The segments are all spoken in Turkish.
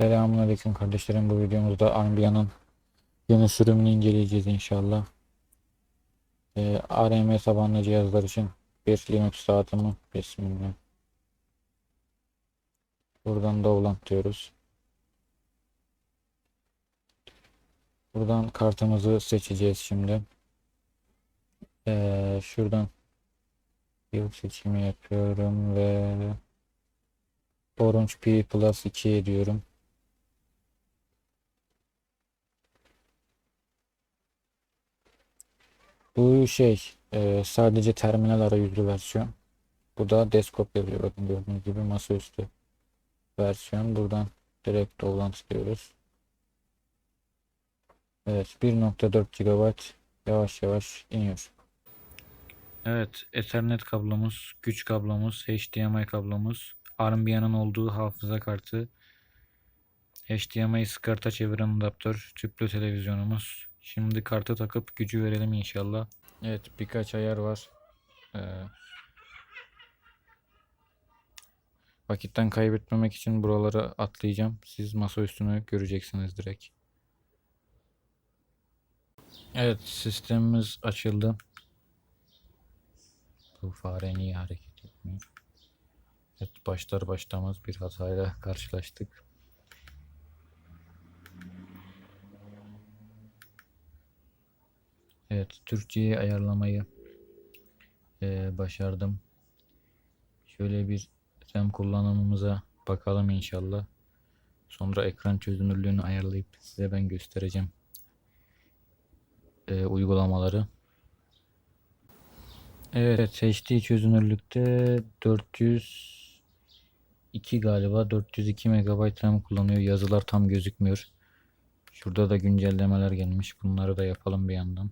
Selamünaleyküm kardeşlerim. Bu videomuzda Armbia'nın yeni sürümünü inceleyeceğiz inşallah. Ee, ARM tabanlı cihazlar için bir Linux dağıtımı Bismillah. Buradan download diyoruz. Buradan kartımızı seçeceğiz şimdi. Ee, şuradan yıl seçimi yapıyorum ve Orange P Plus 2 diyorum. Bu şey e, sadece terminal arayüzlü versiyon. Bu da desktop yazıyor. Bakın gördüğünüz gibi masaüstü versiyon. Buradan direkt download diyoruz. Evet 1.4 GB yavaş yavaş iniyor. Evet Ethernet kablomuz, güç kablomuz, HDMI kablomuz, Armbia'nın olduğu hafıza kartı, HDMI SCART'a çeviren adaptör, tüplü televizyonumuz. Şimdi kartı takıp gücü verelim inşallah. Evet birkaç ayar var. Ee, vakitten kaybetmemek için buraları atlayacağım. Siz masa üstünü göreceksiniz direkt. Evet sistemimiz açıldı. Bu fare niye hareket etmiyor? Evet başlar başlamaz bir hatayla karşılaştık. Evet, Türkçe'ye ayarlamayı eee, başardım. Şöyle bir RAM kullanımımıza bakalım inşallah. Sonra ekran çözünürlüğünü ayarlayıp size ben göstereceğim eee, uygulamaları. Evet, HD çözünürlükte 402 galiba 402 MB RAM kullanıyor. Yazılar tam gözükmüyor. Şurada da güncellemeler gelmiş. Bunları da yapalım bir yandan.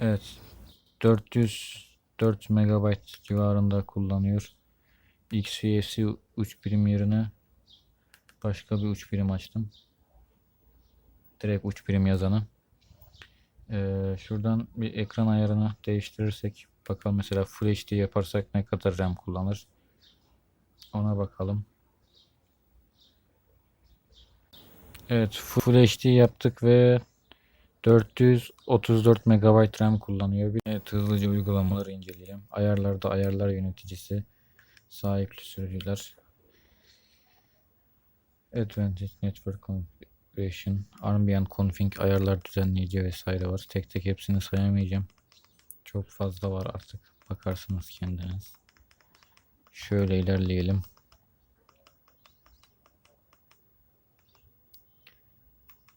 Evet. 404 MB civarında kullanıyor. XFCE uç birim yerine başka bir uç birim açtım. Direkt uç birim yazanı. Ee, şuradan bir ekran ayarını değiştirirsek bakalım mesela Full HD yaparsak ne kadar RAM kullanır. Ona bakalım. Evet Full HD yaptık ve 434 MB RAM kullanıyor. Evet hızlıca uygulamaları inceleyelim. Ayarlarda ayarlar yöneticisi. Sahipli sürücüler. Advanced Network Configuration. Ambient Config ayarlar düzenleyici vesaire var. Tek tek hepsini sayamayacağım. Çok fazla var artık. Bakarsınız kendiniz. Şöyle ilerleyelim.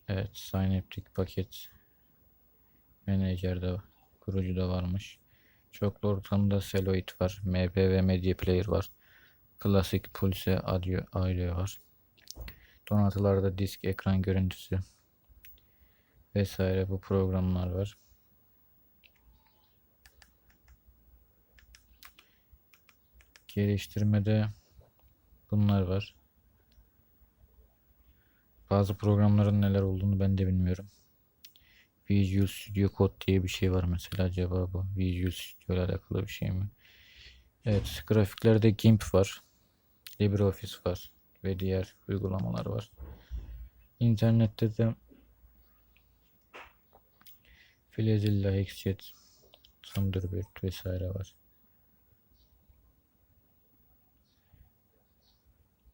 Evet, Synaptic paket Manager'da kurucu da varmış. Çoklu ortamda Celluloid var. MP ve Media Player var. Klasik Pulse Audio, audio var. Donatılarda disk, ekran görüntüsü vesaire bu programlar var. Geliştirmede bunlar var. Bazı programların neler olduğunu ben de bilmiyorum. Visual Studio Code diye bir şey var mesela acaba bu Visual Studio ile alakalı bir şey mi? Evet grafiklerde GIMP var. LibreOffice var ve diğer uygulamalar var. İnternette de Filezilla, Hexchat, Thunderbird vesaire var.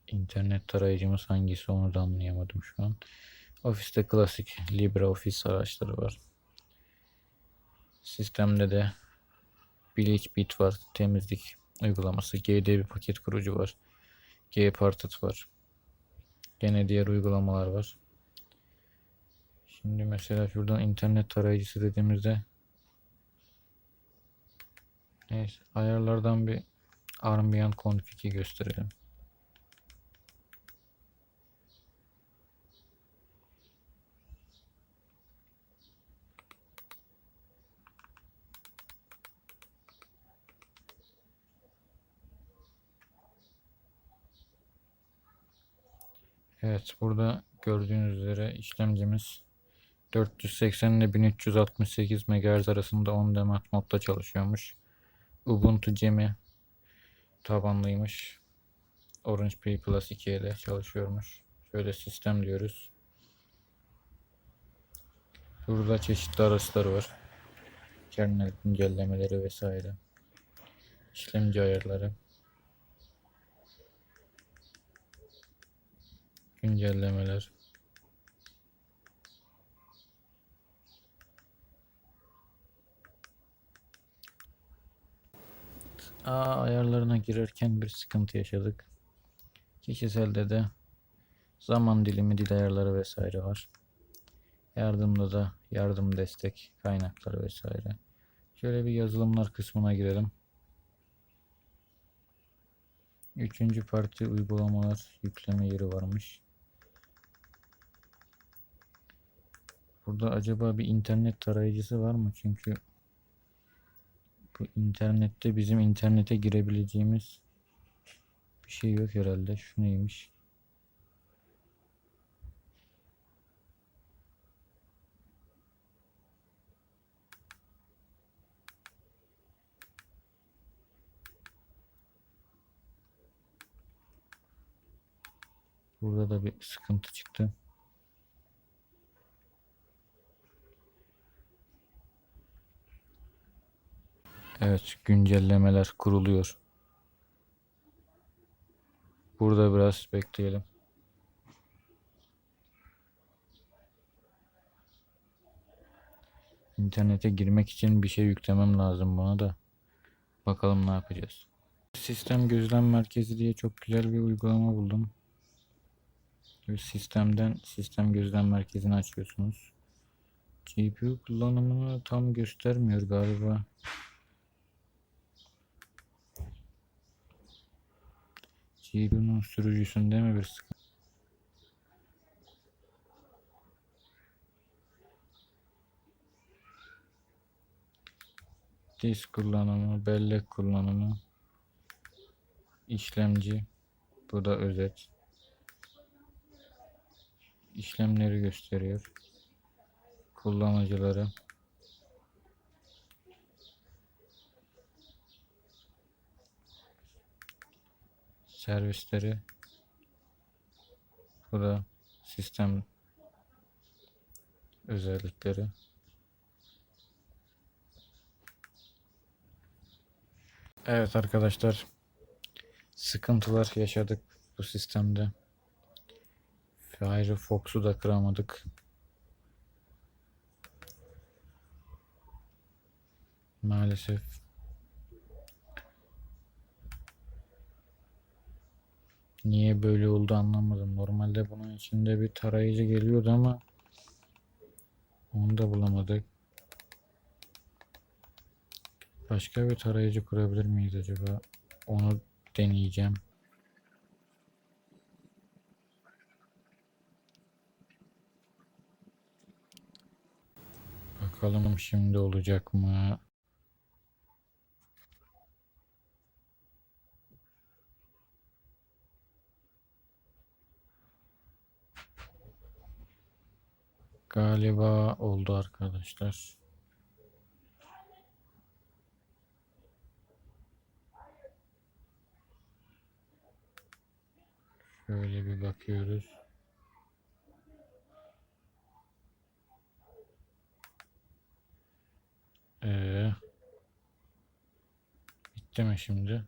İnternet tarayıcımız hangisi onu da anlayamadım şu an. Ofiste klasik LibreOffice araçları var. Sistemde de BleachBit var. Temizlik uygulaması. GD bir paket kurucu var. Gparted var. Gene diğer uygulamalar var. Şimdi mesela şuradan internet tarayıcısı dediğimizde Neyse ayarlardan bir Armbian config'i gösterelim. Evet burada gördüğünüz üzere işlemcimiz 480 ile 1368 MHz arasında 10 demat modda çalışıyormuş. Ubuntu Cemi tabanlıymış. Orange Pay Plus 2 ile çalışıyormuş. Şöyle sistem diyoruz. Burada çeşitli araçlar var. Kernel güncellemeleri vesaire. İşlemci ayarları. Güncellemeler. Aa, ayarlarına girerken bir sıkıntı yaşadık. Kişiselde de zaman dilimi, dil ayarları vesaire var. Yardımda da yardım destek kaynakları vesaire. Şöyle bir yazılımlar kısmına girelim. Üçüncü parti uygulamalar yükleme yeri varmış. Burada acaba bir internet tarayıcısı var mı? Çünkü bu internette bizim internete girebileceğimiz bir şey yok herhalde. Şu neymiş? Burada da bir sıkıntı çıktı. Evet, güncellemeler kuruluyor. Burada biraz bekleyelim. İnternete girmek için bir şey yüklemem lazım buna da. Bakalım ne yapacağız. Sistem gözlem merkezi diye çok güzel bir uygulama buldum. Sistemden sistem gözlem merkezini açıyorsunuz. GPU kullanımını tam göstermiyor galiba. GPU'nun sürücüsünde mi bir sıkıntı? Disk kullanımı, bellek kullanımı, işlemci, bu da özet. İşlemleri gösteriyor. Kullanıcıları. Servisleri. Bu da sistem özellikleri. Evet arkadaşlar sıkıntılar yaşadık bu sistemde. Firefox'u da kıramadık. Maalesef Niye böyle oldu anlamadım. Normalde bunun içinde bir tarayıcı geliyordu ama onu da bulamadık. Başka bir tarayıcı kurabilir miyiz acaba? Onu deneyeceğim. Bakalım şimdi olacak mı? Galiba oldu arkadaşlar. Şöyle bir bakıyoruz. Ee, bitti mi şimdi?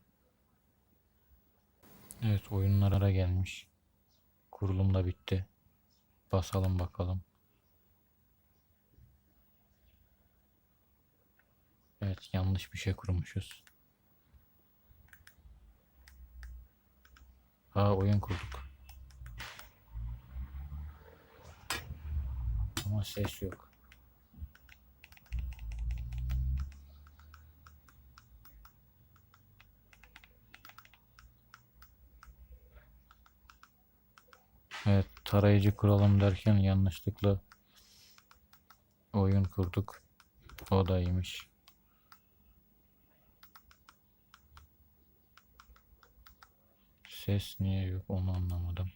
Evet oyunlara gelmiş. Kurulum da bitti. Basalım bakalım. Evet yanlış bir şey kurmuşuz. Ha oyun kurduk. Ama ses yok. Evet tarayıcı kuralım derken yanlışlıkla oyun kurduk. O da iyiymiş. Ses niye yok onu anlamadım.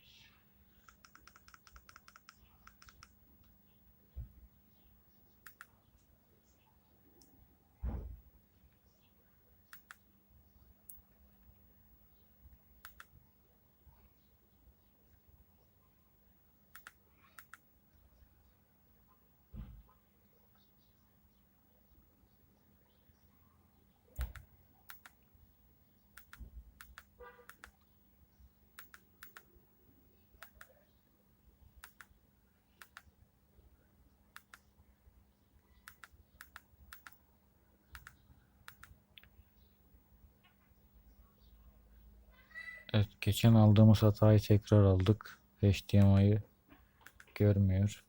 Evet, geçen aldığımız hatayı tekrar aldık. HDMI'yi görmüyor.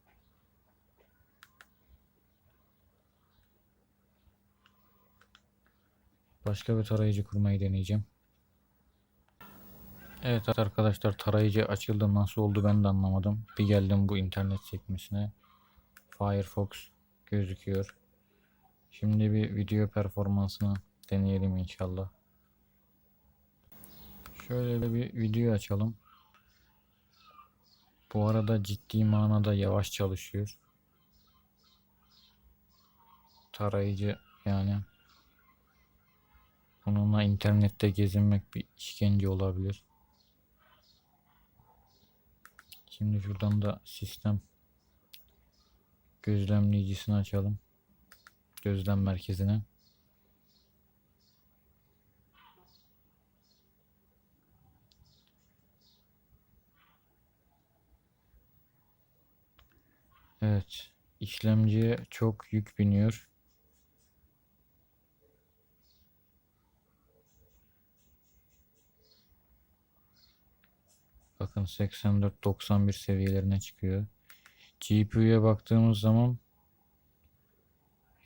Başka bir tarayıcı kurmayı deneyeceğim. Evet arkadaşlar tarayıcı açıldı. Nasıl oldu ben de anlamadım. Bir geldim bu internet sekmesine. Firefox gözüküyor. Şimdi bir video performansını deneyelim inşallah. Şöyle bir video açalım. Bu arada ciddi manada yavaş çalışıyor. Tarayıcı yani. Bununla internette gezinmek bir işkence olabilir. Şimdi şuradan da sistem gözlemleyicisini açalım. Gözlem merkezine. Evet. işlemciye çok yük biniyor. Bakın 84-91 seviyelerine çıkıyor. GPU'ya baktığımız zaman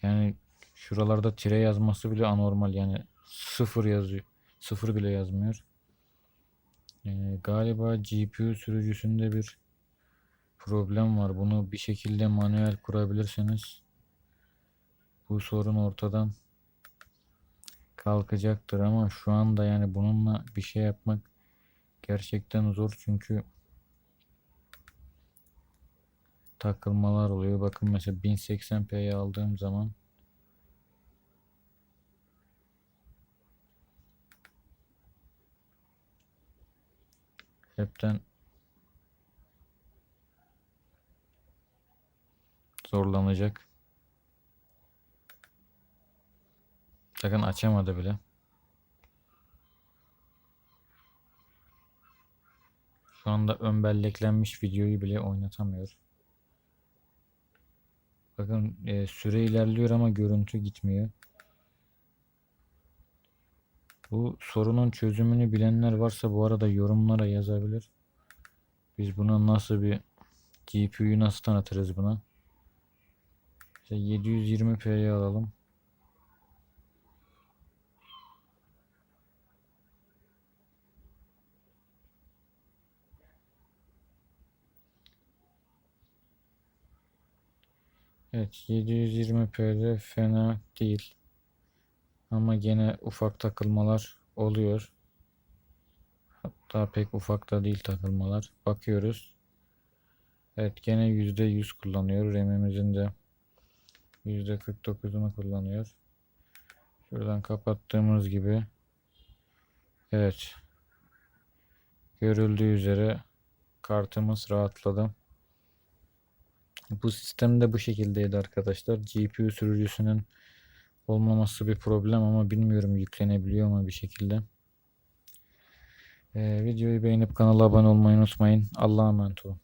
yani şuralarda tire yazması bile anormal yani sıfır yazıyor. Sıfır bile yazmıyor. Ee, galiba GPU sürücüsünde bir problem var. Bunu bir şekilde manuel kurabilirseniz bu sorun ortadan kalkacaktır ama şu anda yani bununla bir şey yapmak gerçekten zor çünkü takılmalar oluyor. Bakın mesela 1080p'ye aldığım zaman hepten zorlanacak. Sakın açamadı bile. Şu anda ön belleklenmiş videoyu bile oynatamıyor. Bakın e, süre ilerliyor ama görüntü gitmiyor. Bu sorunun çözümünü bilenler varsa bu arada yorumlara yazabilir. Biz buna nasıl bir GPU'yu nasıl tanıtırız buna? İşte 720p'ye alalım. Evet 720p'de fena değil. Ama gene ufak takılmalar oluyor. Hatta pek ufak da değil takılmalar. Bakıyoruz. Evet gene %100 kullanıyor. RAM'imizin de %49'unu kullanıyor. Şuradan kapattığımız gibi Evet. Görüldüğü üzere kartımız rahatladı. Bu sistemde bu şekildeydi arkadaşlar. GPU sürücüsünün olmaması bir problem ama bilmiyorum yüklenebiliyor mu bir şekilde. Ee, videoyu beğenip kanala abone olmayı unutmayın. Allah'a emanet olun.